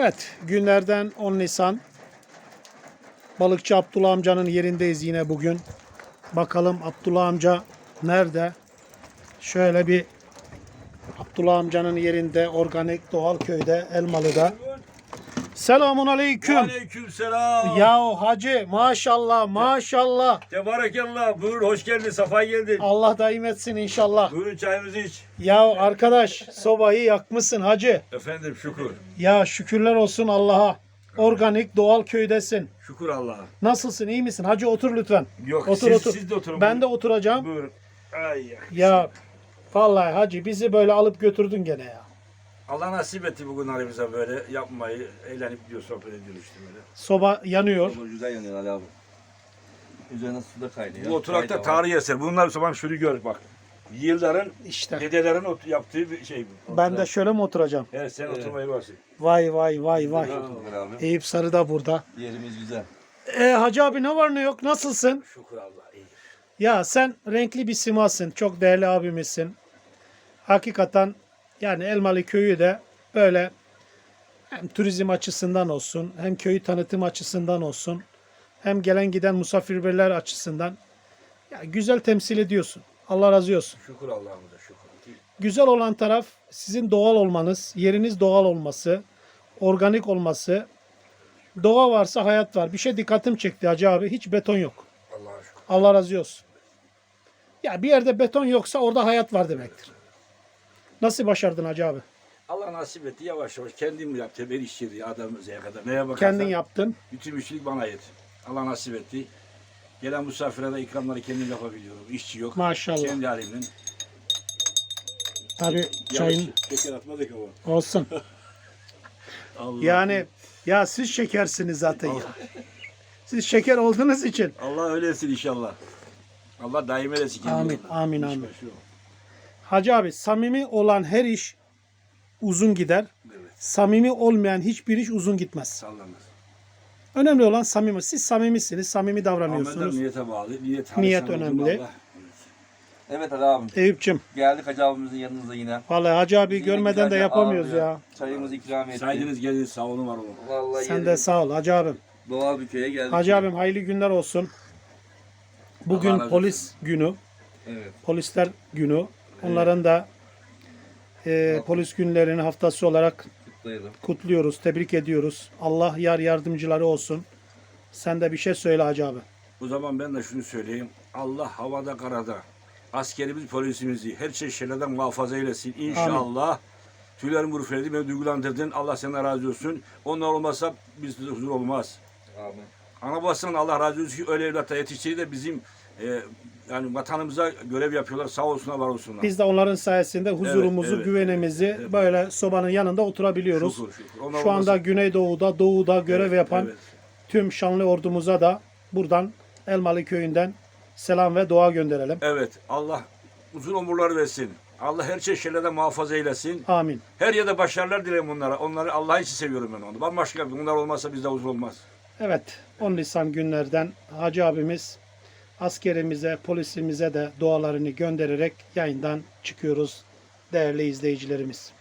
Evet, günlerden 10 Nisan. Balıkçı Abdullah amcanın yerindeyiz yine bugün. Bakalım Abdullah amca nerede? Şöyle bir Abdullah amcanın yerinde organik doğal köyde Elmalı'da. Selamun aleyküm. Aleyküm selam. Yahu hacı maşallah maşallah. Tebarekallah. Buyur hoş geldin. Safa geldin. Allah daim etsin inşallah. Buyurun çayımızı iç. Ya arkadaş sobayı yakmışsın hacı. Efendim şükür. Ya şükürler olsun Allah'a. Organik doğal köydesin. Şükür Allah'a. Nasılsın iyi misin? Hacı otur lütfen. Yok Otur siz, otur. siz de oturun. Ben de oturacağım. Buyurun. Ay ya. Ya vallahi hacı bizi böyle alıp götürdün gene ya. Allah nasip etti bugün aramıza böyle yapmayı. Eğlenip diyor sohbet ediyoruz işte böyle. Soba yanıyor. Ama güzel yanıyor Ali abi. Üzerine su da kaynıyor. Bu oturakta var. tarihi eser. Bunlar sabah şunu gör bak. Yılların İşte. dedelerin ot- yaptığı bir şey bu. Ben de şöyle mi oturacağım? Evet sen Evet. oturmayı varsın. Vay vay vay vay. Otur abi. Eyüp Sarı da burada. Yerimiz güzel. E, hacı abi ne var ne yok nasılsın? Şükür Allah iyi. Ya sen renkli bir simasın. Çok değerli abimizsin. Hakikaten yani Elmalı köyü de böyle hem turizm açısından olsun, hem köyü tanıtım açısından olsun, hem gelen giden misafirler açısından ya güzel temsil ediyorsun. Allah razı olsun. Şükür Allah'ımıza şükür. Güzel olan taraf sizin doğal olmanız, yeriniz doğal olması, organik olması. Doğa varsa hayat var. Bir şey dikkatim çekti Hacı abi. Hiç beton yok. Allah'a şükür. Allah razı olsun. Ya bir yerde beton yoksa orada hayat var demektir. Nasıl başardın Hacı abi? Allah nasip etti yavaş yavaş kendim yaptım. Ben işçiydi adam zeye kadar. Neye bakarsan. Kendin yaptın. Bütün müşrik bana ait. Allah nasip etti. Gelen misafire de ikramları kendim yapabiliyorum. İşçi yok. Maşallah. Kendi halimden. Tabii çayın Şeker atmadık ama. olsun. Allah. Yani ya siz şekersiniz zaten ya. Siz şeker olduğunuz için. Allah öyle etsin inşallah. Allah daim eylesin. kendini. Amin, amin, Hiç amin. başı yok. Hacı abi samimi olan her iş uzun gider. Evet. Samimi olmayan hiçbir iş uzun gitmez. Sallanır. Önemli olan samimi. Siz samimisiniz, samimi Ahmet'e davranıyorsunuz. niyete bağlı. Niyet, Niyet önemli. Allah- Evet Ali abim. Eyüp'cüm Geldik Hacı abimizin yanınıza yine. vallahi Hacı abi Yine görmeden de yapamıyoruz ağırlıyor. ya. Çayımızı ikram etti. Saydınız gelin sağ olun var olun. Vallahi Sen de sağ ol Hacı abim. Doğal bir köye geldik. Hacı abim hayırlı günler olsun. Bugün Allah polis günü, Evet. polisler günü. Onların da e, polis günlerini haftası olarak Kutlayalım. kutluyoruz, tebrik ediyoruz. Allah yar yardımcıları olsun. Sen de bir şey söyle Hacı abi. O zaman ben de şunu söyleyeyim. Allah havada karada askerimiz polisimizi her şey şeylerden muhafaza eylesin. İnşallah. Tüylerim ürperdi, beni duygulandırdın. Allah senden razı olsun. Onlar olmazsa bizde huzur olmaz. Amin. Ana babasından Allah razı olsun ki öyle evlatla yetiştirdi de bizim e, yani vatanımıza görev yapıyorlar. Sağ olsunlar, var olsunlar. Biz de onların sayesinde huzurumuzu, evet, güvenimizi evet. böyle sobanın yanında oturabiliyoruz. Şükür, şükür. Onlar Şu anda olmasa- Güneydoğu'da, Doğu'da görev Evet, yapan evet. tüm şanlı ordumuza da buradan Elmalı köyünden selam ve dua gönderelim. Evet, Allah uzun ömürler versin. Allah her şey şeylerden muhafaza eylesin. Amin. Her yerde başarılar dilerim onlara. Onları Allah için seviyorum ben onu. Bambaşka. Bunlar olmazsa bizde huzur olmaz. Evet 10 Nisan günlerden Hacı abimiz askerimize, polisimize de dualarını göndererek yayından çıkıyoruz değerli izleyicilerimiz.